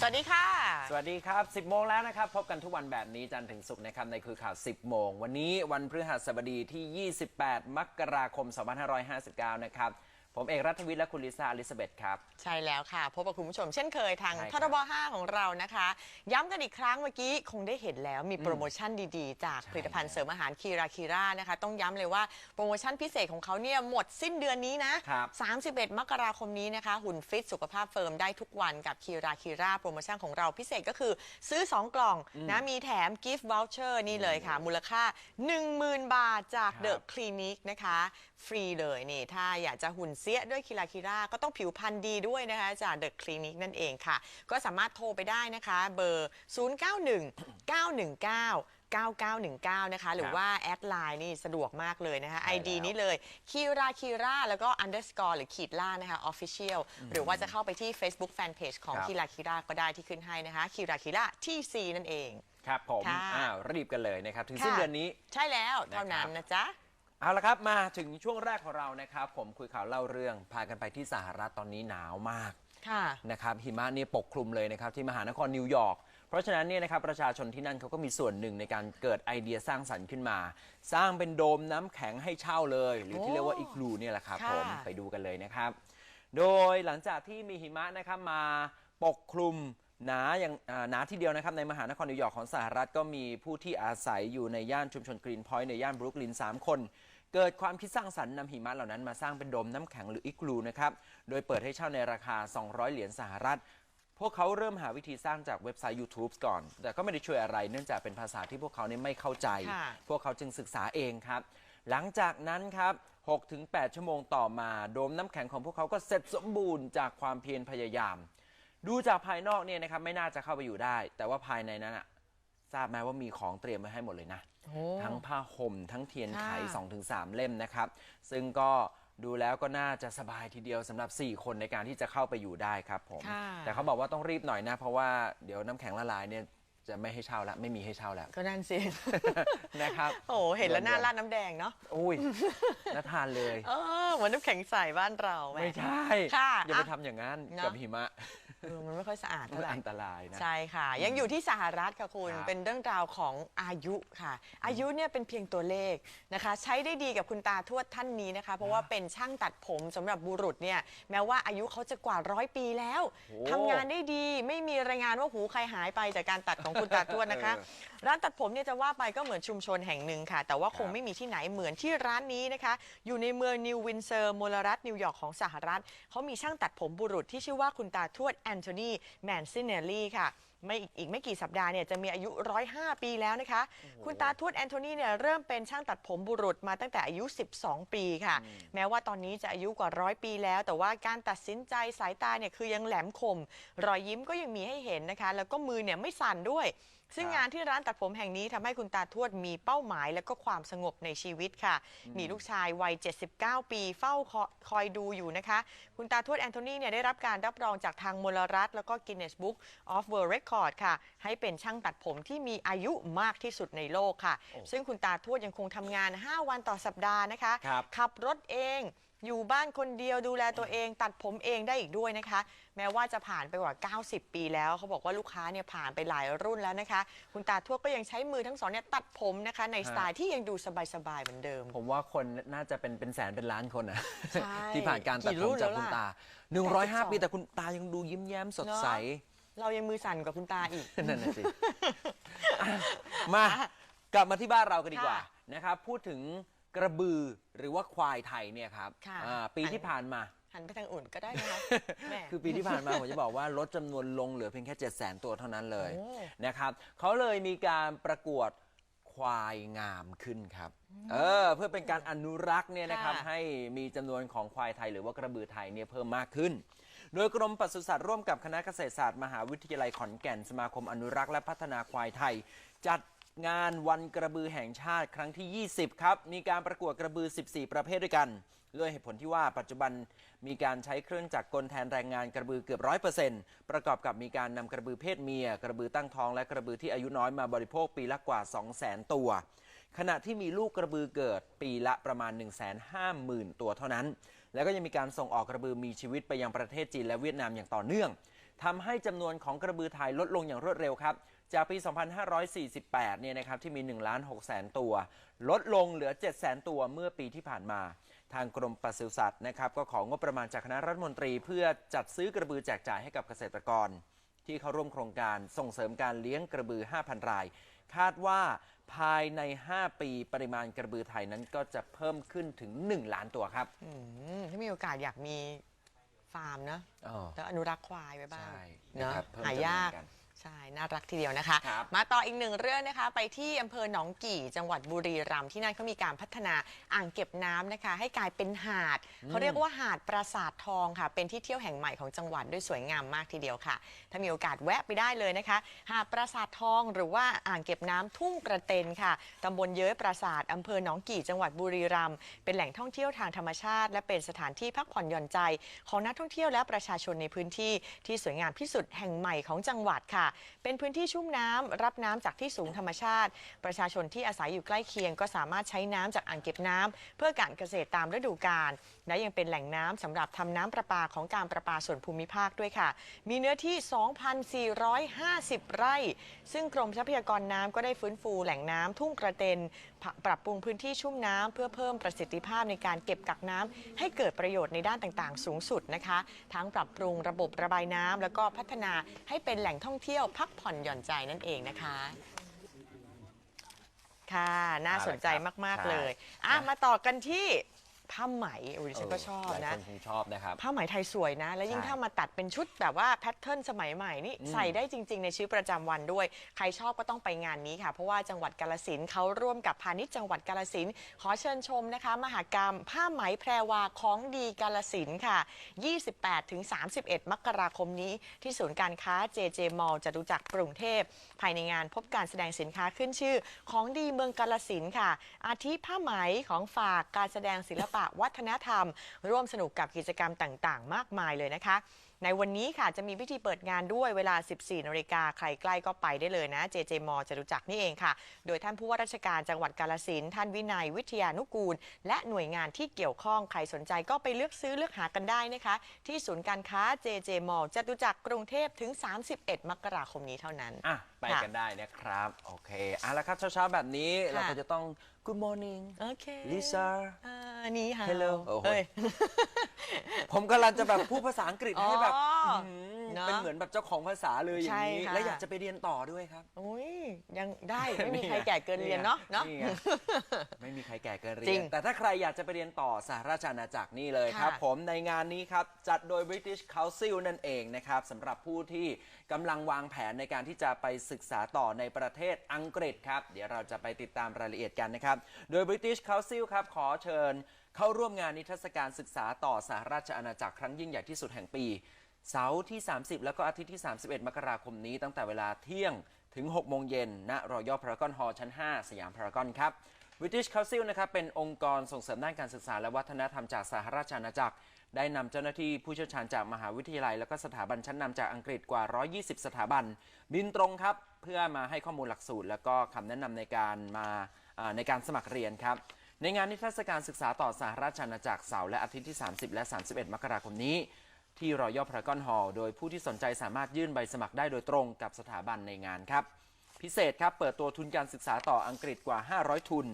สวัสดีค่ะ สวัสดีครับ 10 โมงแล้วนะครับ พบกันทุกวันแบบนี้จันทร์ถึงศุกร์นะครับในคือข่าว 10 โมง วันนี้วันพฤหัสบดีที่ 28 มกราคม 2559 นะครับ ผมเอกรัฐวิทย์และคุณลิซ่าอลิซาเบธครับ ใช่แล้วค่ะ พบกับคุณผู้ชมเช่นเคยทางใช่ครับทรบ5ของเรานะคะ ย้ำกันอีกครั้งเมื่อกี้คงได้เห็นแล้วมีโปรโมชั่นดีๆ จากใช่ ผลิตภัณฑ์เสริมอาหารคีราคีรานะคะ ต้องย้ำเลยว่าโปรโมชั่นพิเศษของเขาเนี่ยหมดสิ้นเดือนนี้นะ ครับ 31 มกราคมนี้นะคะ หุ่นฟิตสุขภาพเฟิร์มได้ทุกวันกับคีราคีราโปรโมชั่นของเราพิเศษก็คือซื้อ 2 กล่องนะมีแถมกิฟต์วอลเชอร์นี่เลยค่ะ มูลค่า 10,000 บาทจากครับเดอะคลินิกนะคะฟรีเลยนี่ ถ้าอยากจะหุ่นเสียด้วยคิราคิราก็ต้องผิวพรรณดีด้วยนะคะจากเดอะคลินิกนั่นเองค่ะ ก็สามารถโทรไปได้นะคะ เบอร์ 091 919 9919 นะคะ หรือว่า แอดไลน์นี่สะดวกมากเลยนะคะใช่ ID แล้วนี้เลยคีราคีราแล้วก็ underscore หรือขีดล่านะคะ official หรือว่าจะเข้าไปที่ Facebook Fanpage ของครับคีราคีราก็ได้ที่ขึ้นให้นะคะคีราคีราที่ซีนั่นเอง ครับผมค่ะอ้าวรีบกันเลยนะครับ ถึงสิ้นค่ะเดือนนี้ ใช่แล้ว เท่านั้นนะจ๊ะ เอาละครับมาถึงช่วงแรกของเรานะครับ ผมคุยข่าวเล่าเรื่องพากันไปที่สหรัฐตอนนี้หนาวมากค่ะนะครับหิมะนี่ปกคลุมเลยนะครับที่มหานครนิวยอร์กเพราะฉะนั้นเนี่ยนะครับประชาชนที่นั่นเขาก็มีส่วนหนึ่งในการเกิดไอเดียสร้างสรรค์ขึ้นมา สร้างเป็นโดมน้ำแข็งให้เช่าเลย หรือที่โอ้เรียกว่าอีกลูเนี่ยแหละครับค่ะ ผมไปดูกันเลยนะครับ โดยหลังจากที่มีหิมะนะครับมาปกคลุมหนาอย่างอ่าหนาทีเดียวนะครับในมหานครนิวยอร์กของสหรัฐก็มีผู้ที่อาศัยอยู่ในย่านชุมชนกรีนพอยต์ในย่านบรุกลิน 3 คน เกิดความคิดสร้างสรรค์นำหิมะเหล่านั้นมาสร้างเป็นโดมน้ำแข็งหรืออิกลูนะครับ โดยเปิดให้เช่าในราคา 200 เหรียญสหรัฐ พวกเขาเริ่มหาวิธีสร้างจากเว็บไซต์ YouTube ก่อน แต่ก็ไม่ได้ช่วยอะไร เนื่องจากเป็นภาษาที่พวกเขาเนี่ยไม่เข้าใจค่ะพวกเขาจึงศึกษาเองครับ หลังจากนั้นครับ 6-8 ชั่วโมงต่อมา โดมน้ำแข็งของพวกเขาก็เสร็จสมบูรณ์จากความเพียรพยายาม ดูจากภายนอกเนี่ยนะครับไม่น่าจะเข้าไปอยู่ได้ แต่ว่าภายในนั้นอะ ทราบไหมว่ามีของเตรียมไว้ให้หมดเลยนะโอ้ทั้งผ้าห่มทั้งเทียนไข ค่ะ 2-3 เล่มนะครับ ซึ่งก็ดูแล้วก็น่าจะสบายทีเดียวสำหรับ 4 คนในการที่จะเข้าไปอยู่ได้ครับผม ค่ะ แต่เขาบอกว่าต้องรีบหน่อยนะ เพราะว่าเดี๋ยวน้ำแข็งละลายเนี่ยจะไม่ให้เช่าแล้วไม่มีให้เช่าแล้ว ก็นั่นสิ นะครับโอ้โหเห็นแล้วหน้าราดน้ำแดงเนาะ อุ้ยน่าทานเลย เออเหมือนน้ำแข็งใสบ้านเราแห ไม่ใช่ค่ะอย่าไปอะทำอย่างนั้นเนอะกับหิมะ เออมันไม่ค่อยสะอาดมัเท่านไหร่ อันตรายนะ ใช่ค่ะ ยังอยู่ที่สหรัฐค่ะคุณ ครับเป็นเรื่องราวของอายุค่ะ อายุเนี่ยเป็นเพียงตัวเลขนะคะ ใช้ได้ดีกับคุณตาทวดท่านนี้นะคะ เพราะว่าเป็นช่างตัดผมสำหรับบุรุษเนี่ยแม้ว่าอายุเขาจะกว่าร้อยปีแล้วโอ้ทำงานได้ดีไม่มีรายงานว่าหูใครหายไปจากการตัดของคุณตาทวดนะคะเออร้านตัดผมเนี่ยจะว่าไปก็เหมือนชุมชนแห่งหนึ่งค่ะ แต่ว่าคงครับ ไม่มีที่ไหนเหมือนที่ร้านนี้นะคะ อยู่ในเมืองนิววินเซอร์มลรัฐนิวยอร์กของสหรัฐเขามีช่างตัดผมบุรุษที่ชื่อว่าคุณตาทวดแอนโทนีแมนซินเนลลี่ค่ะไม่อีกอีกไม่กี่สัปดาห์เนี่ยจะมีอายุ 105 ปีแล้วนะคะ คุณตาทวดแอนโทนีเนี่ยเริ่มเป็นช่างตัดผมบุรุษมาตั้งแต่อายุ 12 ปีค่ะ แม้ว่าตอนนี้จะอายุกว่าร้อยปีแล้ว แต่ว่าการตัดสินใจสายตาเนี่ยคือยังแหลมคม รอยยิ้มก็ยังมีให้เห็นนะคะ แล้วก็มือเนี่ยไม่สั่นด้วย ซึ่งครับงานที่ร้านตัดผมแห่งนี้ทำให้คุณตาทวดมีเป้าหมายและก็ความสงบในชีวิตค่ะ มีลูกชายวัย 79 ปีเฝ้าคอคอยดูอยู่นะคะ คุณตาทวดแอนโทนีเนี่ยได้รับการรับรองจากทางมลรัฐ แล้วก็ Guinness Book of World Record ค่ะ ให้เป็นช่างตัดผมที่มีอายุมากที่สุดในโลกค่ะโอ้ซึ่งคุณตาทวดยังคงทำงาน 5 วันต่อสัปดาห์นะคะครับขับรถเอง อยู่บ้านคนเดียวดูแลตัวเองตัดผมเองได้อีกด้วยนะคะ แม้ว่าจะผ่านไปกว่า 90 ปีแล้ว เขาบอกว่าลูกค้าเนี่ยผ่านไปหลายรุ่นแล้วนะคะ คุณตาทวดก็ยังใช้มือทั้งสองเนี่ยตัดผมนะคะ ในสไตล์ที่ยังดูสบายๆเหมือนเดิม ผมว่าคนน่าจะเป็นเป็นแสนเป็นล้านคนนะใช่ที่ผ่านการตัดกี่ผรุ่มนจากแล้วคุณล่ะตา 105 ปีแต่คุณตายังดูยิ้มแย้มสดใสเรายังมือสั่นกว่าคุณตาอีก นั่นน่ะสิอะมากลับมาที่บ้านเรากันดีกว่าค่ะ นะครับ พูดถึง กระบือหรือว่าควายไทยเนี่ยครับค่ะ อ่าปีที่ผ่านมา หันไปทางอื่นก็ได้นะคะแหม่ คือปีที่ผ่านมา ผมจะบอกว่าลดจำนวนลงเหลือเพียงแค่7 0 0 0 0 ตัวเท่านั้นเลยโอ้ นะครับเขาเลยมีการประกวดควายงามขึ้นครับ เออเพื่อเป็นการอนุรักษ์เนี่ยนะครับค่ะ ให้มีจำนวนของควายไทยหรือว่ากระบือไทยเนี่ยเพิ่มมากขึ้น โดยกรมปศุสัตว์ร่วมกับคณะเกษตรศาสตร์มหาวิทยาลัยขอนแก่นสมาคมอนุรักษ์และพัฒนาควายไทย จัด งานวันกระบือแห่งชาติครั้งที่ 20 ครับ มีการประกวดกระบือ 14 ประเภทด้วยกัน ด้วยเหตุผลที่ว่าปัจจุบันมีการใช้เครื่องจักรกลแทนแรงงานกระบือเกือบร้อยเปอร์เซ็นต์ประกอบกับมีการนำกระบือเพศเมีย กระบือตั้งท้องและกระบือที่อายุน้อยมาบริโภคปีละกว่า 2 0 0 0 0 0 ตัว ขณะที่มีลูกกระบือเกิดปีละประมาณ 1 5 0 0 0 0 ตัวเท่านั้น แล้วก็ยังมีการส่งออกกระบือมีชีวิตไปยังประเทศจีนและเวียดนามอย่างต่อเนื่องทำให้จำนวนของกระบือไทยลดลงอย่างรวดเร็วครับ จากปี 2548 เนี่ยนะครับที่มี1ล้าน6แสนตัว ลดลงเหลือ 7 แสนตัวเมื่อปีที่ผ่านมา ทางกรมปศุสัตว์นะครับก็ของงบประมาณจากคณะรัฐมนตรี เพื่อจัดซื้อกระบือแจกจ่ายให้กับเกษตรกร ที่เข้าร่วมโครงการส่งเสริมการเลี้ยงกระบือ 5,000 ราย คาดว่าภายใน 5 ปีปริมาณกระบือไทยนั้นก็จะเพิ่มขึ้นถึง 1 ล้านตัวครับ อืมถ้ามีโอกาสอยากมีฟาร์มเนอะอ๋อ แล้วอนุรักษ์ควายไว้บ้างใช่เนอะนะครับเพิ่มหาจำนวนยาก กันใช่น่ารักทีเดียวนะคะ ครับ มาต่ออีกหนึ่งเรื่องนะคะ ไปที่อำเภอหนองกี่จังหวัดบุรีรัมย์ที่นั่นเขามีการพัฒนาอ่างเก็บน้ำนะคะ ให้กลายเป็นหาด เขาเรียกว่าหาดปราสาททองค่ะ เป็นที่เที่ยวแห่งใหม่ของจังหวัดด้วยสวยงามมากทีเดียวค่ะ ถ้ามีโอกาสแวะไปได้เลยนะคะ หาดปราสาททองหรือว่าอ่างเก็บน้ำทุ่งกระเตนค่ะตำบลเย้ยปราสาทอำเภอหนองกี่จังหวัดบุรีรัมย์เป็นแหล่งท่องเที่ยวทางธรรมชาติ และเป็นสถานที่พักผ่อนหย่อนใจ ของนักท่องเที่ยวและประชาชนในพื้นที่ที่สวยงามที่สุดแห่งใหม่ของจังหวัดค่ะเป็นพื้นที่ชุ่มน้ำรับน้ำจากที่สูงธรรมชาติ ประชาชนที่อาศัยอยู่ใกล้เคียง ก็สามารถใช้น้ำจากอ่างเก็บน้ำเพื่อการเกษตรตามฤดูกาลและยังเป็นแหล่งน้ำสำหรับทำน้ำประปาของการประปาส่วนภูมิภาคด้วยค่ะ มีเนื้อที่ 2,450 ไร่ ซึ่งกรมทรัพยากรน้ำก็ได้ฟื้นฟูแหล่งน้ำทุ่งกระเตนปรับปรับปรุงพื้นที่ชุ่มน้ำเพื่อเพิ่มประสิทธิภาพในการเก็บกักน้ำให้เกิดประโยชน์ในด้านต่างๆ สูงสุดนะคะ ทั้งปรับปรุงระบบระบายน้ำแล้วก็พัฒนาให้เป็นแหล่งท่องเที่ยวพักผ่อนหย่อนใจนั่นเองนะคะค่ะ น่าสนใจมาก ๆ เลย อะ มาต่อกันที่ ผ้าไหมอุ้ยฉันก็ชอบหลายนะ คนคงชอบนะครับ ผ้าไหมไทยสวยนะ แล้วยิ่งใช่ ถ้ามาตัดเป็นชุดแบบว่าแพทเทิร์นสมัยใหม่นี่อืมใส่ได้จริง ๆ ในชีวิตประจำวันด้วย ใครชอบก็ต้องไปงานนี้ค่ะ เพราะว่าจังหวัดกาลสินธุ์เขาร่วมกับพาณิชย์จังหวัดกาลสินธุ์ขอเชิญชมนะคะ มหกรรม ผ้าไหมแพรวาของดีกาลสินธุ์ค่ะ 28-31 มกราคมนี้ ที่ศูนย์การค้า JJ Mall จตุจักรกรุงเทพ ภายในงานพบการแสดงสินค้าขึ้นชื่อ ของดีเมืองกาลสินธุ์ค่ะ อาทิผ้าไหมของฝากการแสดงศิลปะวัฒนธรรม ร่วมสนุกกับกิจกรรมต่างๆ มากมายเลยนะคะ ในวันนี้ค่ะจะมีพิธีเปิดงานด้วยเวลา 14นาฬิกาใครใกล้ก็ไปได้เลยนะ JJ m จะรู้จักนี่เองค่ะ โดยท่านผู้ว่าราชการจังหวัดกาลสินท่านวินัยวิทยานุกูล และหน่วยงานที่เกี่ยวข้องใครสนใจก็ไปเลือกซื้อเลือกหากันได้นะคะ ที่ศูนย์การค้า JJ m จตุจักรกรุงเทพถึง 31 มกราคมนี้เท่านั้นอะไปค่ะกันได้นะครับ โอเคเอาละครับเช้าๆแบบนี้ค่ะเราก็จะต้อง Good morning โอเค Lisa อ่านี่ค่ะ Hello โอ้โห เอ้ย ผมกำลังจะแบบพูดภาษาอังกฤษให้แบบอ๋อหือเนอะเป็นเหมือนแบบเจ้าของภาษาเลยอย่างนี้ ใช่ค่ะ และอยากจะไปเรียนต่อด้วยครับโอ้ยยังได้ไม่มีใครแก่เกินเรียนเนาะเนาะ ไงไม่มีใครแก่เกินเรีจริยน งแต่ถ้าใครอยากจะไปเรียนต่อสหราชอาณาจักรนี่เลยครับ ค่ะผมในงานนี้ครับ จัดโดย British Council นั่นเองนะครับสำหรับผู้ที่กำลังวางแผนในการที่จะไปศึกษาต่อในประเทศอังกฤษครับ เดี๋ยวเราจะไปติดตามรายละเอียดกันนะครับ โดย British Council ครับ ขอเชิญเข้าร่วมงานนิทรรศการศึกษาต่อสหราชอาณาจักรครั้งยิ่งใหญ่ที่สุดแห่งปีเสาร์ที่ 30 แล้วก็อาทิตย์ที่ 31 มกราคมนี้ ตั้งแต่เวลาเที่ยงถึง 6 โมงเย็นณรอยัลพารากอนฮอลล์ชั้น 5 สยามพารากอนครับ British Council นะครับเป็นองค์กรส่งเสริมด้านการศึกษาและวัฒนธรรมจากสหราชอาณาจักร ได้นำเจ้าหน้าที่ผู้เชี่ยวชาญจากมหาวิทยาลัย และก็สถาบันชั้นนำจากอังกฤษกว่า 120 สถาบัน บินตรงครับ เพื่อมาให้ข้อมูลหลักสูตร และก็คำแนะนำในการมาอ่าในการสมัครเรียนครับ ในงานนิทรรศการศึกษาต่อสหราชอาณาจักรเสาร์และอาทิตย์ที่ 30 และ 31 มกราคมนี้ ที่รอยัลพารากอนฮอลล์โดยผู้ที่สนใจสามารถยื่นใบสมัครได้โดยตรงกับสถาบันในงานครับพิเศษครับ เปิดตัวทุนการศึกษาต่ออังกฤษกว่า 500 ทุน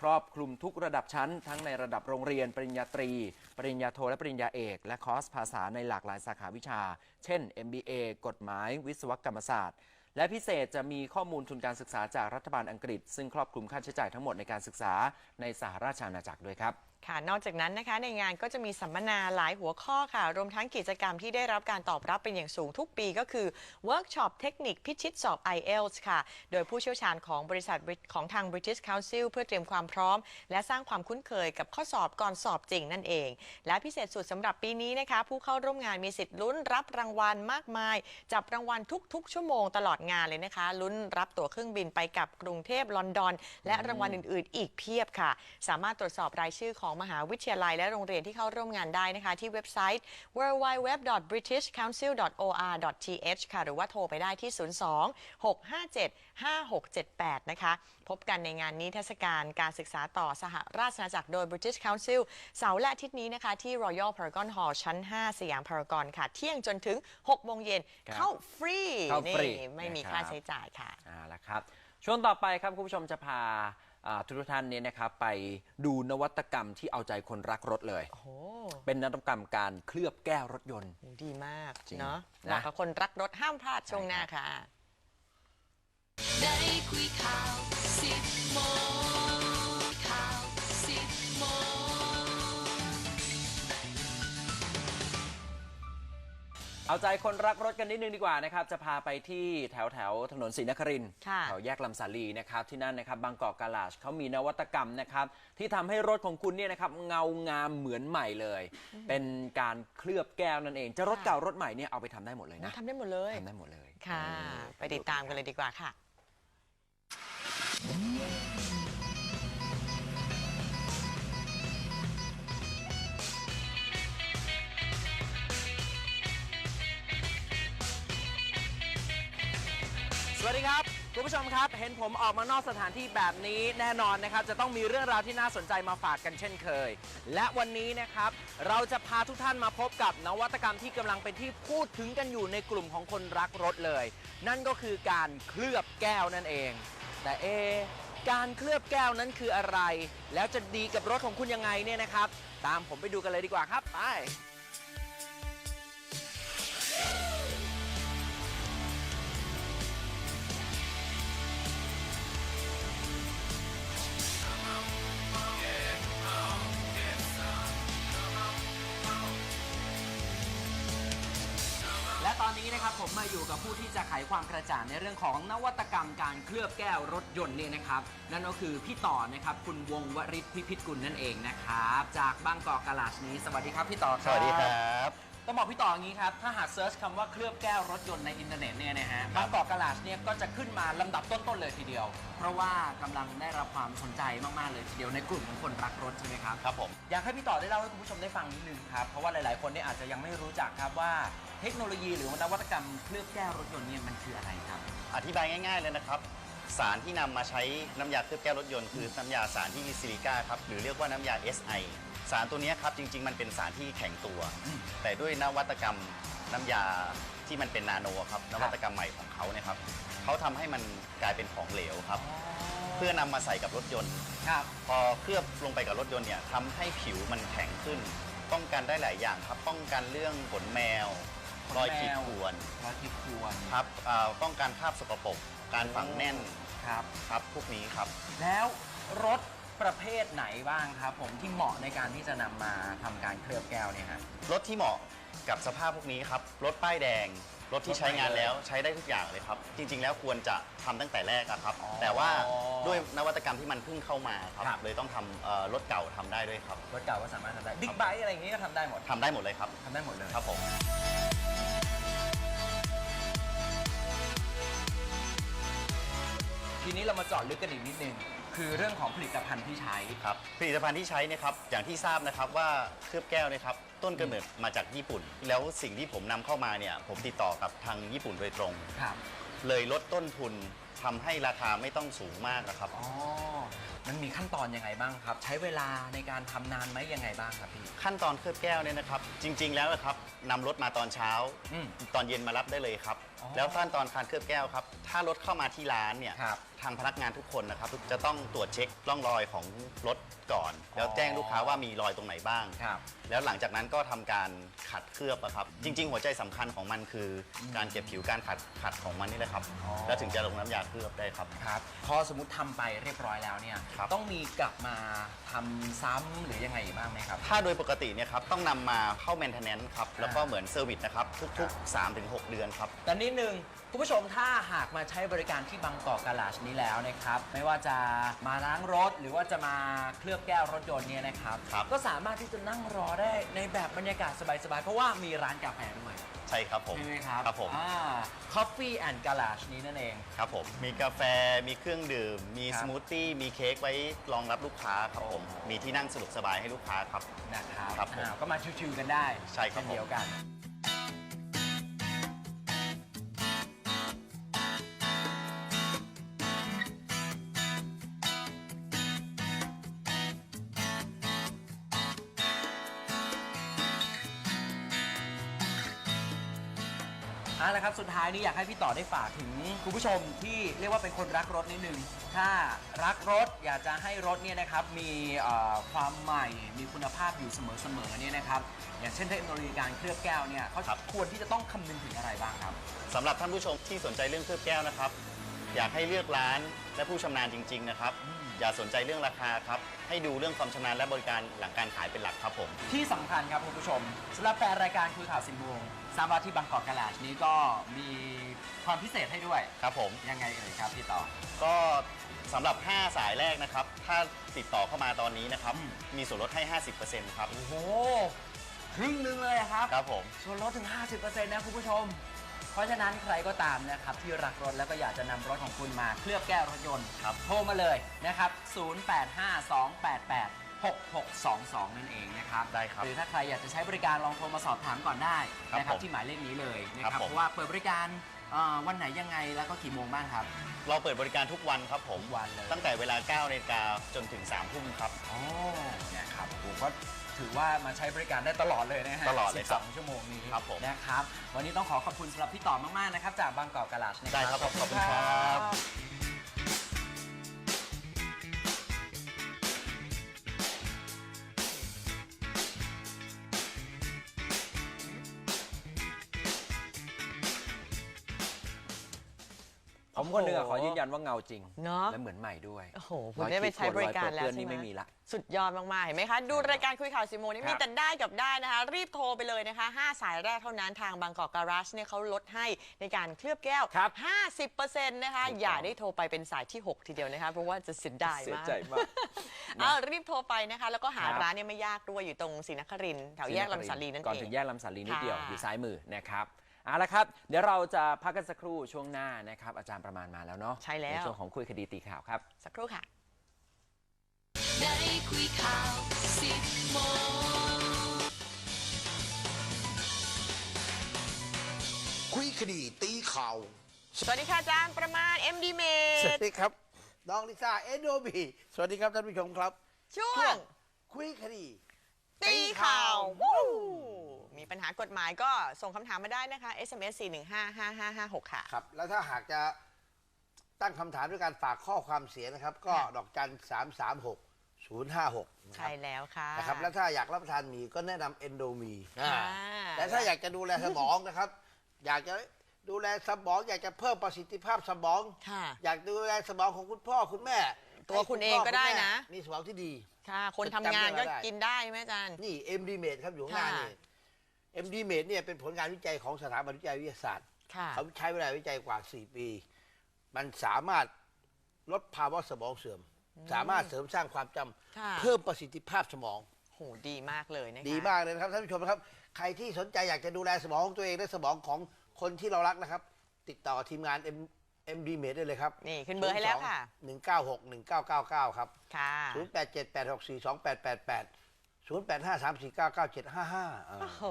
ครอบคลุมทุกระดับชั้น ทั้งในระดับโรงเรียน ปริญญาตรี ปริญญาโทและปริญญาเอก และคอร์สภาษาในหลากหลายสาขาวิชา เช่น MBA กฎหมาย วิศวกรรมศาสตร์ และพิเศษจะมีข้อมูลทุนการศึกษาจากรัฐบาลอังกฤษ ซึ่งครอบคลุมค่าใช้จ่ายทั้งหมดในการศึกษาในสหราชอาณาจักรด้วยครับ ค่ะ นอกจากนั้นนะคะในงานก็จะมีสัมมนาหลายหัวข้อค่ะ รวมทั้งกิจกรรมที่ได้รับการตอบรับเป็นอย่างสูงทุกปีก็คือเวิร์กช็อปเทคนิคพิชิตสอบ IELTS ค่ะ โดยผู้เชี่ยวชาญของบริษัทของทาง British Council เพื่อเตรียมความพร้อม และสร้างความคุ้นเคยกับข้อสอบก่อนสอบจริงนั่นเอง และพิเศษสุดสำหรับปีนี้นะคะ ผู้เข้าร่วมงานมีสิทธิ์ลุ้นรับรางวัลมากมาย จับรางวัลทุก ๆ ชั่วโมงตลอดงานเลยนะคะ ลุ้นรับตั๋วเครื่องบินไปกับกรุงเทพลอนดอน และรางวัลอื่น ๆ อีกเพียบค่ะ สามารถตรวจสอบรายชื่อของของมหาวิทยาลัยและโรงเรียนที่เข้าร่วมงานได้นะคะ ที่เว็บไซต์ www.britishcouncil.or.th ค่ะ หรือว่าโทรไปได้ที่ 02 657 5678 นะคะ พบกันในงานนิทรรศการการศึกษาต่อสหราชอาณาจักรโดย British Council เสาร์และอาทิตย์นี้นะคะ ที่ Royal Paragon Hall ชั้น 5 สยามพารากอนค่ะ เที่ยงจนถึง 6 โมงเย็นครับเข้าฟรีเข้าฟรีนี่ไม่มีนะครับ ค่าใช้จ่ายค่ะอ่าละครับ ช่วงต่อไปครับ คุณผู้ชมจะพาอ่า ทุกท่านเนี่ยนะครับไปดูนวัตกรรมที่เอาใจคนรักรถเลย โอ้โหเป็นนวัตกรรมการเคลือบแก้วรถยนต์ ดีมากจริงเนาะนะ เหมาะกับคนรักรถห้ามพลาดช่วงหน้าค่ะ ได้คุยข่าว เอาใจคนรักรถกันนิดนึงดีกว่านะครับ จะพาไปที่แถวแถวถนนศรีนครินทร์ค่ะ แถวแยกลำสาลีนะครับ ที่นั่นนะครับบางกอกกาลาชเขามีนวัตกรรมนะครับ ที่ทำให้รถของคุณเนี่ยนะครับเงางามเหมือนใหม่เลย เป็นการเคลือบแก้วนั่นเอง จะรถเก่ารถใหม่เนี่ยเอาไปทำได้หมดเลยนะทำได้หมดเลยทำได้หมดเลยค่ะ เออ ไปติดตามกันเลยดีกว่าค่ะ วัสดีครับ คุณผู้ชมครับ เห็นผมออกมานอกสถานที่แบบนี้แน่นอนนะครับ จะต้องมีเรื่องราวที่น่าสนใจมาฝากกันเช่นเคย และวันนี้นะครับ เราจะพาทุกท่านมาพบกับนวัตกรรมที่กำลังเป็นที่พูดถึงกันอยู่ในกลุ่มของคนรักรถเลย นั่นก็คือการเคลือบแก้วนั่นเอง แต่เอการเคลือบแก้วนั้นคืออะไร แล้วจะดีกับรถของคุณยังไงเนี่ยนะครับ ตามผมไปดูกันเลยดีกว่าครับไป ผู้ที่จะไขความกระจ่างในเรื่องของนวัตกรรมการเคลือบแก้วรถยนต์เนี่ยนะครับ นั่นก็คือพี่ต่อนะครับคุณวงวริศพิพิธกุลนั่นเองนะครับ จากบางกอกกาลาชนี้ สวัสดีครับพี่ต่อครับ สวัสดีครับ ต้องบอกพี่ต่ออย่างนี้ครับ ถ้าหากเซิร์ชคำว่าเคลือบแก้วรถยนต์ในอินเทอร์เน็ตเนี่ยนะฮะบางกอกกาลาชเนี่ยก็จะขึ้นมาลำดับต้นๆเลยทีเดียว เพราะว่ากำลังได้รับความสนใจมากๆเลยทีเดียวในกลุ่มของคนรักรถใช่ไหมครับ ครับผมอยากให้พี่ต่อได้เล่าให้คุณผู้ชมได้ฟังนิดนึงครับ เพราะว่าหลายๆ คนเนี่ยอาจจะยังไม่รู้จักครับว่าเทคโนโลยีหรือว่านวัตกรรมเคลือบแก้วรถยนต์เนี่ยมันคืออะไรครับ อธิบายง่าย ๆเลยนะครับ สารที่นำมาใช้น้ำยาเคลือบแก้วรถยนต์คือน้ำยาสารที่มีซิลิก้าครับหรือเรียกว่าน้ำยา SI สารตัวเนี้ยครับจริง ๆ มันเป็นสารที่แข็งตัวอืมแต่ด้วยนวัตกรรมน้ำยาที่มันเป็นนาโนครับนวัตกรรมใหม่ของเขาเนี่ยครับเขาทำให้มันกลายเป็นของเหลวครับ เพื่อนำมาใส่กับรถยนต์ ครับ พอเคลือบลงไปกับรถยนต์เนี่ยทำให้ผิวมันแข็งขึ้น ป้องกันได้หลายอย่างครับ ป้องกันเรื่องขนแมว ขนแมว รอยขีดข่วนรอยขีดข่วนครับเอ่อป้องกันคราบสกปรกการฝังแน่นครับ ครับพวกนี้ครับ แล้วรถ ประเภทไหนบ้างครับ ผมที่เหมาะในการที่จะนำมาทำการเคลือบแก้วเนี่ยฮะ รถที่เหมาะกับสภาพพวกนี้ครับ รถป้ายแดง รถที่ใช้งานแล้วใช้ได้ทุกอย่างเลยครับ จริง ๆ แล้วควรจะทำตั้งแต่แรกอะครับ อ๋อแต่ว่าด้วยนวัตกรรมที่มันเพิ่งเข้ามาครับ ครับ เลยต้องทำเอ่อรถเก่าทำได้ด้วยครับรถเก่าก็สามารถทำได้บิ๊กไบค์อะไรอย่างงี้ก็ทำได้หมดทำได้หมดเลยครับทำได้หมดเลย ครับผม ทีนี้เรามาเจาะลึกกันอีกนิดนึง คือเรื่องของผลิตภัณฑ์ที่ใช้ ครับผลิตภัณฑ์ที่ใช้เนะครับอย่างที่ทราบนะครับว่าเคลือบแก้วเนะครับต้นกำเนิดมาจากญี่ปุ่น แล้วสิ่งที่ผมนำเข้ามาเนี่ยผมติดต่อกับทางญี่ปุ่นโดยตรง ครับ เลยลดต้นทุนทำให้ราคาไม่ต้องสูงมากนะครับ อ๋อ มันมีขั้นตอนยังไงบ้างครับ ใช้เวลาในการทำนานไหมยังไงบ้างครับพี่ ขั้นตอนเคลือบแก้วเนี่ยนะครับ จริง ๆแล้วนะครับนำรถมาตอนเช้า อืม ตอนเย็นมารับได้เลยครับ อ๋อ แล้วขั้นตอนการเคลือบแก้วครับ ถ้ารถเข้ามาที่ร้านเนี่ย ครับ ทางพนักงานทุกคนนะครับจะต้องตรวจเช็คร่องรอยของรถก่อน แล้วแจ้งลูกค้าว่ามีรอยตรงไหนบ้าง ครับ แล้วหลังจากนั้นก็ทำการขัดเคลือบอะครับ จริง ๆ หัวใจสำคัญของมันคืออการเก็บผิวการขัดขัดของมันนี่แหละครับ อ๋อ แล้วถึงจะลงน้ำยาเคลือบได้ครับ ครับ พอสมมติทำไปเรียบร้อยแล้วเนี่ย ครับ ต้องมีกลับมาทำซ้ำหรือยังไงอีกบ้างไหมครับ ถ้าโดยปกติเนี่ยครับต้องนำมาเข้า maintenance ครับ แล้วก็เหมือนเซอร์วิสนะครับทุก ๆ 3-6 เดือนครับ แต่นี่ดนึง คุณผู้ชมถ้าหากมาใช้บริการที่บางกอกกาลาชนี้แล้วนะครับ ไม่ว่าจะมาล้างรถ หรือว่าจะมาเคลือบแก้วรถยนต์เนี่ยนะครับ ครับ ก็สามารถที่จะนั่งรอได้ในแบบบรรยากาศสบายๆ เพราะว่ามีร้านกาแฟด้วยใช่ครับผมใช่ไหมครับครับผมอ่า Coffee and Garage นี้นั่นเอง ครับผม มีกาแฟมีเครื่องดื่ม มีครับ สมูทตี้มีเค้กไว้รองรับลูกค้าครับผม มีที่นั่งสะดวกสบายให้ลูกค้าครับ นะครับครับผมอ่าก็มาชิวๆกันได้ใช่ครับ เช่นเดียวกัน สุดท้ายนี้อยากให้พี่ต่อได้ฝากถึงคุณผู้ชมที่เรียกว่าเป็นคนรักรถนิดนึง ถ้ารักรถอยากจะให้รถเนี่ยนะครับมีเอ่อความใหม่มีคุณภาพอยู่เสมอๆเนี่ยนะครับอย่างเช่นเทคโนโลยีการเคลือบแก้วเนี่ยเขาครับ ควรที่จะต้องคำนึงถึงอะไรบ้างครับ สำหรับท่านผู้ชมที่สนใจเรื่องเคลือบแก้วนะครับ อยากให้เลือกร้านและผู้ชำนาญจริง ๆ นะครับ อ ย่าสนใจเรื่องราคาครับ ให้ดูเรื่องความชำนาญและบริการหลังการขายเป็นหลักครับผม ที่สำคัญครับคุณผู้ชมสำหรับแฟนรายการคุยข่าวสิบโมงทราบว่าที่บางกอกกาลาชนี้ก็มีความพิเศษให้ด้วย ครับผม ยังไงเอ่ยครับพี่ต่อ ก็สำหรับ 5 สายแรกนะครับ ถ้าติดต่อเข้ามาตอนนี้นะครับ อืม มีส่วนลดให้ 50%ครับ โอ้โห ครึ่งหนึงเลยอะครับ ครับผม ส่วนลดถึง 50%นะคุณผู้ชม เพราะฉะนั้นใครก็ตามนะครับที่รักรถแล้วก็อยากจะนำรถของคุณมาเคลือบแก้วรถยนต์ครับโทรมาเลยนะครับ 0852886622 นั่นเองนะครับได้ครับหรือถ้าใครอยากจะใช้บริการลองโทรมาสอบถามก่อนได้ครับนะครับผมที่หมายเลขนี้เลยนะคครัรับบผม เพราะว่าเปิดบริการเอ่อวันไหนยังไงแล้วก็กี่โมงบ้างครับ เราเปิดบริการทุกวันครับผมทุกวันเลย ตั้งแต่เวลา9นาฬิกาจนถึง3ทุ่มครับ โอ้นะครับผมก็ ถือว่ามาใช้บริการได้ตลอดเลยนะฮะตลอดเลยครับ12ชั่วโมงนี้ครับผม นะครับ วันนี้ต้องขอขอบคุณสำหรับพี่ต่อมากๆนะครับ จากบางกอกกาลาชนะครัได้ครับผมขอบคุณครับ ผมคนหนึ่งอะขอยืนยันว่าเงาจริง เนาะและเหมือนใหม่ด้วยโอ้โหคุณได้ไปใช้บริการแล้วอยขีดข่นอยเปื้อนใช่นี่ไหมไม่มีละ สุดยอดมากๆเห็นไหมคะ ดูรายการคุยข่าวสิโมงนี่ครับมีแต่ได้กับได้นะคะ รีบโทรไปเลยนะคะ 5 สายแรกเท่านั้นทางบางกอกการาชเนี่ยเขาลดให้ในการเคลือบแก้ว ครับ 50%นะคะถูกต้องอย่าได้โทรไปเป็นสายที่ 6 ทีเดียวนะคะ เพราะว่าจะเสียดายเสียมาก ใจมาก เอารีบโทรไปนะคะ แล้วก็หาครับ ร้านเนี่ยไม่ยากด้วยอยู่ตรงศรีนครินทร์แถวแยกลำสาลีนั่นเองก่อนถึงแยกลำสาลีนิดเดียวค่ะ อยู่ซ้ายมือนะครับเอาละครับ เดี๋ยวเราจะพักกันสักครู่ช่วงหน้านะครับ อาจารย์ประมาณมาแล้วเนาะใช่แล้ว ในช่วงของคุยคดีตีข่าวครับ สักครู่ค่ะ ในคุยข่าวสิบโมงคุยคดีตีข่าว สวัสดีค่ะอาจารย์ประมาณ MD m a สวั d สดีครับ น้องลิซ่าเอโดบีสวัสดีครับท่านผู้ชมครับช่วงคุยคดี ตีข่าววู้มีปัญหากฎหมายก็ส่งคำถามมาได้นะคะ SMS 4155556 ค่ะ ครับ แล้วถ้าหากจะตั้งคำถามด้วยการฝากข้อความเสียนะครับ ก็ค่ะดอกจันสามสามหก ศูนย์ห้าหกใช่แล้วค่ะนะครับแล้วถ้าอยากรับประทานหมีก็แนะนำเอนโดมีค่ะแต่ถ้าอยากจะดูแลสมองนะครับ อยากจะดูแลสมอง อยากจะเพิ่มประสิทธิภาพสมองค่ะอยากดูแลสมองของคุณพ่อคุณแม่ ตัวคุณเองก็ได้นะให้คุณพ่อคุณแม่มีสมองที่ดีค่ะ คนทำงานก็กินได้ไหมอาจารย์นี่ MD m a d ครับอยู่ข้างหน้าค่ะนี่ MD m a d เนี่ยเป็นผลงานวิจัยของสถาบันวิจัยวิทยาศาสตร์ค่ะเขาใช้เวลาวิจัยกว่า 4 ปี มันสามารถลดภาวะสมองเสื่อม สามารถเสริมสร้างความจำค่ะ เพิ่มประสิทธิภาพสมอง โหดีมากเลยนะคะ ดีมากเลยนะครับท่านผู้ชมนะครับ ใครที่สนใจอยากจะดูแลสมองของตัวเองและสมองของคนที่เรารักนะครับ ติดต่อทีมงาน M MD m a d ได้เลยครับนี่ขึ้นเบอร์ให้แล้วค่ะ 196 1999 ครับ ค่ะ 0878642888 0853499755โอ้โห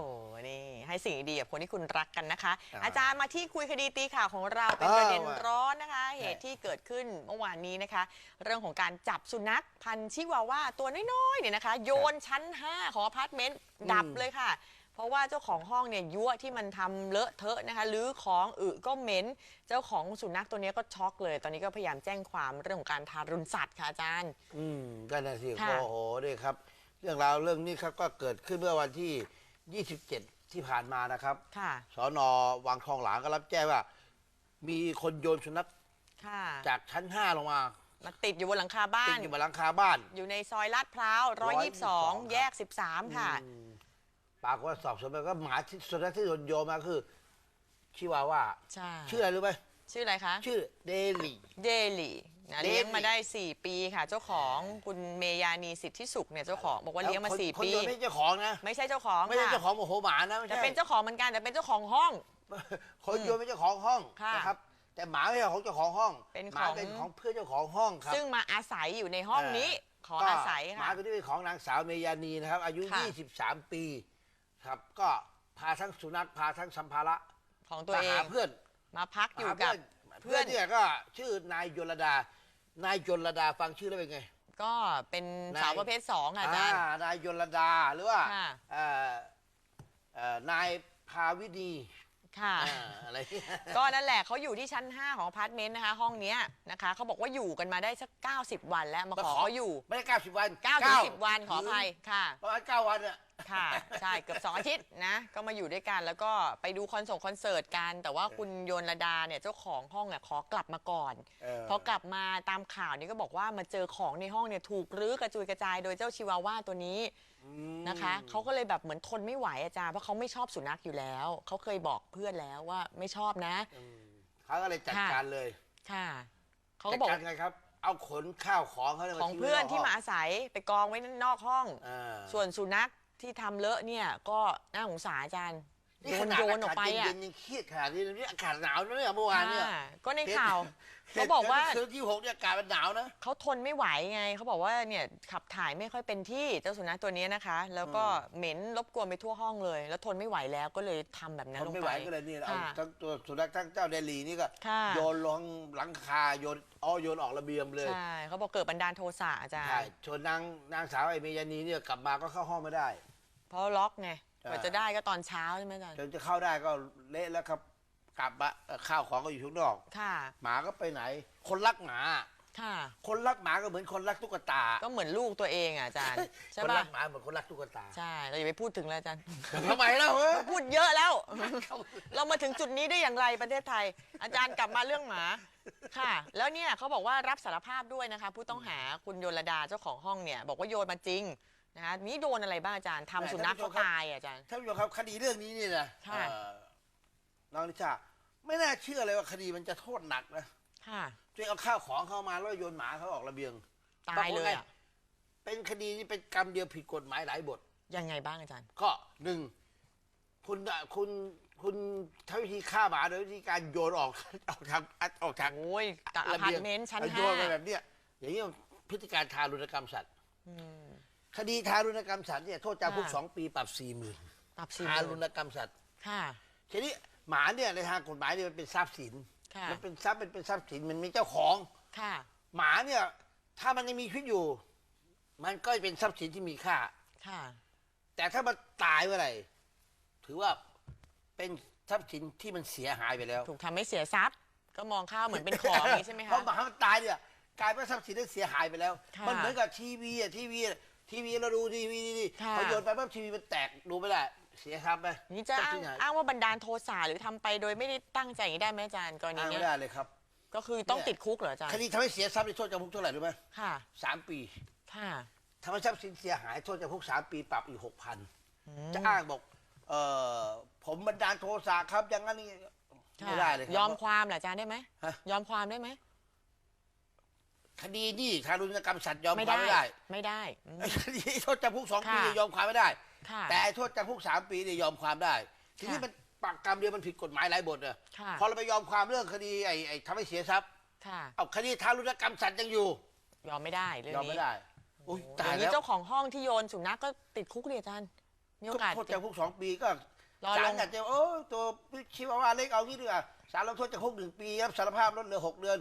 นี่ ให้สิ่งดีๆกับคนที่คุณรักกันนะคะ อ่าอาจารย์มาที่คุยคดีตีข่าวของเราเป็นอ้าวประเด็นว่าร้อนนะคะ เหตุที่เกิดขึ้นเมื่อวานนี้นะคะ เรื่องของการจับสุนัขพันธุ์ชิวาว่าตัวน้อยๆเนี่ยนะคะ โยนชั้น 5 ของอพาร์ตเมนต์ดับเลยค่ะ เพราะว่าเจ้าของห้องเนี่ยยั่วที่มันทำเลอะเทอะนะคะหรือของอึก็เหม็น เจ้าของสุนัขตัวเนี้ยก็ช็อกเลย ตอนนี้ก็พยายามแจ้งความเรื่องของการทารุณสัตว์ค่ะอาจารย์ อืมก็น่ะสิค่ะ โอ้โหนี่ครับ เรื่องราวเรื่องนี้ครับก็เกิดขึ้นเมื่อวันที่ 27 ที่ผ่านมานะครับค่ะ สอนอวังทองหลางก็รับแจ้งว่า มีคนโยนสุนัขค่ะจากชั้น 5 ลงมามาติดอยู่บนหลังคาบ้าติดน อยู่บนหลังคาบ้าน อยู่ในซอยลาดพร้าว122แยก 13 ค่ะ อืมปรากฏว่าสอบสวนไปก็หมาที่สุนัขที่โดนโยนมาคือ ชิวาว่าใช่ ชื่ออะไรรู้ไหมชื่ออะไรคะ ชื่อเดลี่ เดลี่ นะ Daily เลี้ยงมาได้ 4 ปีค่ะ เจ้าของคุณเมยานีสิทธิสุขเนี่ยเจ้าของบอกว่าเลี้ยงมาคนสี่คนปีโยนไม่ใช่เจ้าของนะ ไม่ใใช่เจ้าของไม่ใช่ค่ะเจ้าของโมโหหมานะไม่แต่ใช่เป็นเจ้าของเหมือนกันแต่เป็นเจ้าของห้อง คนโยนเป็นเจ้าของห้องค่ะนะครับ แต่หมาไม่ใช่ของเจ้าของห้องเป็นหมาของ เป็นของเพื่อนเจ้าของห้องครับซึ่งมาอาศัยอยู่ในห้องนี้ขอก็อาศัยหมาค่ะ ตัวนี้เป็นของนางสาวเมยานีนะครับ อายุ ค่ะ 23 ปีครับ ก็พาทั้งสุนัขพาทั้งสัมภาระของตัวมาเอหางเพื่อน มาพักอยู่หากับ เพื่อนเนี่ยก็ชื่อนายยลดา นายยลดาฟังชื่อแล้วเป็นไง ก็เป็นนายสาวประเภทสองค่ะอาจารย์ นายยลดาหรือว่าค่ะ เอ่อเอ่อนายภาวินีค่ะ อ่าอะไรก็นั่นแหละเขาอยู่ที่ชั้น 5 ของอพาร์ตเมนต์นะคะ ห้องเนี้ยนะคะเขาบอกว่าอยู่กันมาได้สัก 90 วันแล้วมาขอเขาอยู่ ไม่ได้เก้าสิบวัน9ถึง10 วันขออภัยค่ะ ประมาณเก้าวันอะ ค่ะ ใช่เกือบ2อาทิตย์นะ ก็มาอยู่ด้วยกันแล้วก็ไปดูคอนเสิร์ตคอนเสิร์ตกัน แต่ว่าคุณโยนระดาเนี่ยเจ้าของห้องเนี่ยขอกลับมาก่อนเออ พอกลับมาตามข่าวนี้ก็บอกว่ามาเจอของในห้องเนี่ยถูกรื้อกระจุยกระจายโดยเจ้าชิวาว่าตัวนี้นะคะเขาก็เลยแบบเหมือนทนไม่ไหวอาจารย์เพราะเขาไม่ชอบสุนัขอยู่แล้วเขาเคยบอกเพื่อนแล้วว่าไม่ชอบนะเขาก็เลยจัดค่ะ การเลยค่ะเขาจัก็ดบอกการไงครับ เอาขนข้าวของเขายของทิ้ไว้เพื่อนกที่มาห้งอาศัยไปกองไว้นอกห้อง อ่าส่วนสุนัข ที่ทำเลอะเนี่ยก็น่าสงสารอาจารย์นี่โยขนนาดโยอานออกกาศไปอะเย็นๆยังเครียดขนาดนี้นะนี่อากาศหนาวนะเนี่ยเมื่อวานเนี่ยค่ะก็ในข่าว เขาบอกว่าคืนที่หกเนี่ยอากาศมันหนาวนะ เขาทนไม่ไหวไง เขาบอกว่าเนี่ยขับถ่ายไม่ค่อยเป็นที่เจ้าสุนัขตัวนี้นะคะ แล้วก็เหม็นรบกวนไปทั่วห้องเลย แล้วทนไม่ไหวแล้วก็เลยทำแบบนั้นทลนงไม่ไปไหวก็เลยนี่เอาค่ะทั้งตัวสุนัขทั้งเจ้าเดลีนี่ก็ค่ะ โยนลงหลังคาโยนอ้อโยนออกระเบียงเลยใช่เขาบอกเกิดบันดาลโทสะอาจารใช่ย์ชนนางนางสาวไอเมยานีเนี่ยกลับมาก็เข้าห้องไม่ได้ เพราะล็อกไงกว่าอ่าจะได้ก็ตอนเช้าใช่ไหมอาจารย์ จนจะเข้าได้ก็เละแล้วครับ กลับมาเอ่อข้าวของก็อยู่ข้างนอก ค่ะ หมาก็ไปไหน คนรักหมา ค่ะ คนรักหมาก็เหมือนคนรักตุ๊กตาก็เหมือนลูกตัวเองอะอาจารย์ ใช่คนป่ะ รักหมาเหมือนคนรักตุ๊กตาใช่ เราอย่าไปพูดถึงเลยอาจารย์ ทำไมแล้วเฮ้ยพูดเยอะแล้ว เรามาถึงจุดนี้ได้อย่างไรประเทศไทย อาจารย์กลับมาเรื่องหมา ค่ะ แล้วเนี่ยเขาบอกว่ารับสารภาพด้วยนะคะ ผู้ต้องหาคุณโยนระดาเจ้าของห้องเนี่ย บอกว่าโยนมาจริง นะคะนี่โดนอะไรบ้างอาจารย์ทำสุนัขเขาตายอะอาจารย์ ท่านผู้ชมครับคดีเรื่องนี้นี่นะค่ะ เอ่อน้องนิชาไม่น่าเชื่อเลยว่าคดีมันจะโทษหนักนะค่ะ ตัวเองเอาข้าวของเข้ามาแล้วโยนหมาเขาออกระเบียง ตายเลยอะเป็นคดีที่เป็นกรรมเดียวผิดกฎหมายหลายบท ยังไงบ้างอาจารย์ ก็หนึ่งคุณคุณคุณใช้วิธีฆ่าหมาโดยวิธีการโยนออก ออกทางออกทางโอ้ยกับอระพาเบีร์ยตงเมนต์ชั้นเอาโยห้านไปแบบเนี้ยอย่างนี้มันพฤติการทารุณกรรมสัตว์ อืม คดีทารุณกรรมสัตว์เนี่ยโทษจำคุกค่ะ สองปีปรับสี่หมื่นปรับสี่ทาหรุมื่นณกรรมสัตว์ค่ะ ทีนี้หมาเนี่ยในทางกฎหมายเนี่ยมันเป็นทรัพย์สินค่ะ มันเป็นทรัพย์มันเป็นทรัพย์สินมันมีเจ้าของ ค่ะ หมาเนี่ยถ้ามันยังมีชีวิตอยู่ มันก็เป็นทรัพย์สินที่มีค่า ค่ะ แต่ถ้ามันตายเมื่อไหร่ถือว่าเป็นทรัพย์สินที่มันเสียหายไปแล้วถูกทำให้เสียทรัพย์ ก็มองข้าวเหมือนเป็นของอย่างนี้ใช่ไหมเพคะ ราะหมามันตายเนี่ยกลายเป็นทรัพย์สินที่เสียหายไปแล้ว ค่ะ มันเหมือนกับทีวีอะทีวีอะ ทีวีเราดูทีวีนี่ค่ะ พอโยนไปปั๊บทีวีมันแตกดูไม่ได้เสียทรัพย์ไหมนี่จะอ้างทรัพย์สินหายอ้างว่าบันดาลโทสะหรือทำไปโดยไม่ได้ตั้งใจอย่างนี้ได้ไหมอาจารย์กรณีอ้างเนี้ไม่ยได้เลยครับ ก็คือต้องติดคุกเหรออาจารย์คดีทำให้เสียทรัพย์ในโทษจำคุกเท่าไหร่รู้ไหมค่ะ สามปีค่ะทำให้ทรัพย์สินเสียหายโทษจำคุกสามปีปรับอีกหกพันอืมจะอ้างบอกเออผมบันดาลโทสะครับอย่างนั้นนี่ค่ะไม่ได้เลยครับ ยอมความเหรออาจารย์ได้ไหมฮะ ยอมความได้ไหม คดีนี่ทารุณกรรมสัตว์ยอมไม่ความได้ ไม่ได้ไม่ได้อืม คดีโทษจำคุกสองปีค่ะ เนี่ยยอมความไม่ได้ ค่ะ แต่โทษจำคุกสามปีเนี่ยยอมความได้ ทีนี้ค่ะ มันปากกรรมเดียวมันผิดกฎหมายหลายบทอะค่ะพอเราไปยอมความเรื่องคดีไอ้ไอ้ทำให้เสียทรัพย์ค่ะ เอาคดีทารุณกรรมสัตว์ยังอยู่ ยอมไม่ได้เรื่องยอมนี้ไม่ได้อุ้ยโอ้ตายอย่างแล้นี้วเจ้าของห้องที่โยนสุนัขก็ติดคุกเลยอาจารย์มีโอกาสโทษจำคุกสองปีก็รอศาลลงอาจจะโอ้ตัวชิวาว่าเล็กเอางี้ดีกว่าศาลลงโทษจำคุกหนึ่งปีรับสารภาพลดเหลือหกเดือน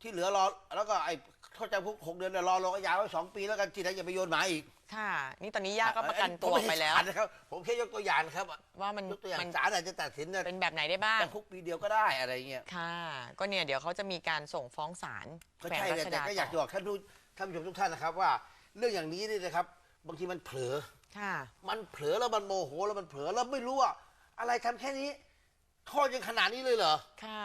ที่เหลือรอแล้วก็ไอ้โทษจำคุกหกเดือนเนี่ยรอลงอาญาไว้สองปีแล้วกันทีหลังอย่าไปโยนหมาอีกค่ะ นี่ตอนนี้ย่าก็ประกันตัวผมม่ไปแล้วศานะครับผมแค่ยกตัวอย่างนะครับว่ามันยกตัวอย่างมันศาลอาจจะตัดสินเนี่ยเป็นแบบไหนได้บ้าง จำคุกปีเดียวก็ได้อะไรเงี้ยค่ะ ก็เนี่ยเดี๋ยวเขาจะมีการส่งฟ้องศาลก็แขวงใช่รัเลยชแต่ดาก็อยากจะต่อบอกท่านผู้ท่านผู้ชมทุกท่านนะครับ ว่าเรื่องอย่างนี้นี่นะครับ บางทีมันเผลอ ค่ะ มันเผลอแล้วมันโมโหแล้วมันเผลอแล้วไม่รู้ว่าอะไรทำแค่นี้โทษยังขนาดนี้เลยเหรอ ค่ะ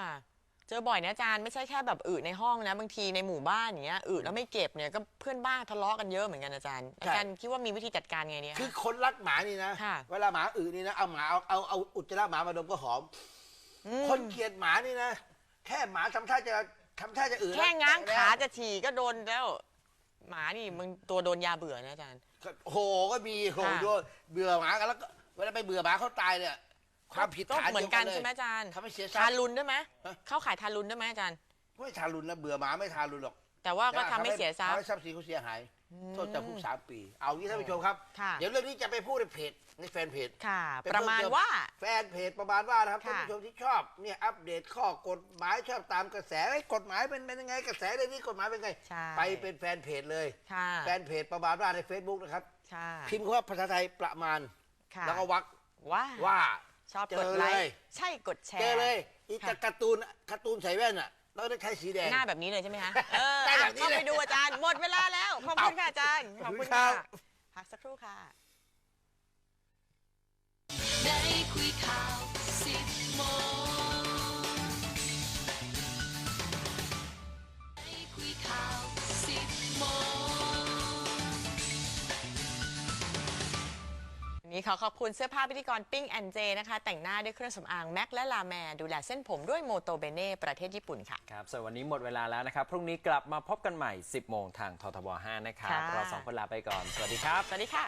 เจอบ่อยนะอาจารย์ไม่ใช่แค่แบบอึในห้องนะ บางทีในหมู่บ้านอย่างเงี้ยอึแล้วไม่เก็บเนี่ยก็เพื่อนบ้านทะเลาะกันเยอะเหมือนกันอาจารย์อาจารย์คิดว่ามีวิธีจัดการไงเนี่ย คือคะคนรักหมานี่นะ ค่ะ เวลาหมาอึนี่นะ เอาหมาเอาเอาเอาอุจจาระหมามาดมก็หอม อืมคนเกลียดหมานี่นะ แค่หมาทำท่าจะทำท่าจะอื่นแค่ง้างล้วขาจะฉี่ก็โดนแล้ว หมานี่มึงตัวโดนยาเบื่อนะอาจารย์ ก็โอ้โหก็มีโหค่ะ โยนเบื่อหมากันแล้วก็เวลาไปเบื่อหมาเขาตายเนี่ย ความผิดก็ฐานเหมือนกันดียวใช่ไหมเลยอาจารย์ทำให้เสียทรัพย์ทารุณได้ไหมฮะ เข้าขายทารุณได้ไหมอาจารย์ ไม่ทารุณนะเบื่อหมาไม่ทารุณหรอกแต่ว่าก็ทำให้เสียทรัพทำย์ ให้ทรัพย์สินเขาเสียหาย โทษจำคุกสามปี เอางี้ท่านผู้ชมครับ ค่ะ เดี๋ยวเรื่องนี้จะไปพูดในเพจในแฟนเพจ ค่ะ เป็นประมาณเพิ่มเติมว่า แฟนเพจประมาณว่านะครับค่ะท่านผู้ชมที่ชอบเนี่ยอัปเดตข้อกฎหมายชอบตามกระแสไอ้ยกฎหมายเป็นเป็นยังไงกระแสเรื่องนี้กฎหมายเป็นไง ใช่ ไปเป็นแฟนเพจเลย ค่ะแฟนเพจประมาณว่าใน Facebook นะครับ ค่ะพิมพ์คำว่าภาษาไทยประมาณ ค่ะแล้วก็วักว่าว่า ชอบเจกอดไลเลยค์ใช่กดแชร์เจอเลยอีค่ะจากการ์ตูนการ์ตูนใส่แว่นอะแล้วได้ใช้สีแดงหน้าแบบนี้เลยใช่ไหมคะเออได้อะแบบนี้เข้าเลยไปดูอาจารย์หมดเวลาแล้วขอบคุณค่ะอาจารย์ขอบคุณครัค่ะบพักสักครู่ค่ะได้คุยข่าวสิบโมง นนี้ขอขอบคุณเสื้อผ้าพิธีกรปิ้งแอนเจนะคะ แต่งหน้าด้วยเครื่องสำอางแม็กและลาแมร์ดูแลเส้นผมด้วยโมโตเบเน่ประเทศญี่ปุ่นค่ะ ครับส่วนวันนี้หมดเวลาแล้วนะครับ พรุ่งนี้กลับมาพบกันใหม่ 10 โมงทางททบ 5 นะครับ ค่ะ เราสองคนลาไปก่อน สวัสดีครับ สวัสดีค่ะ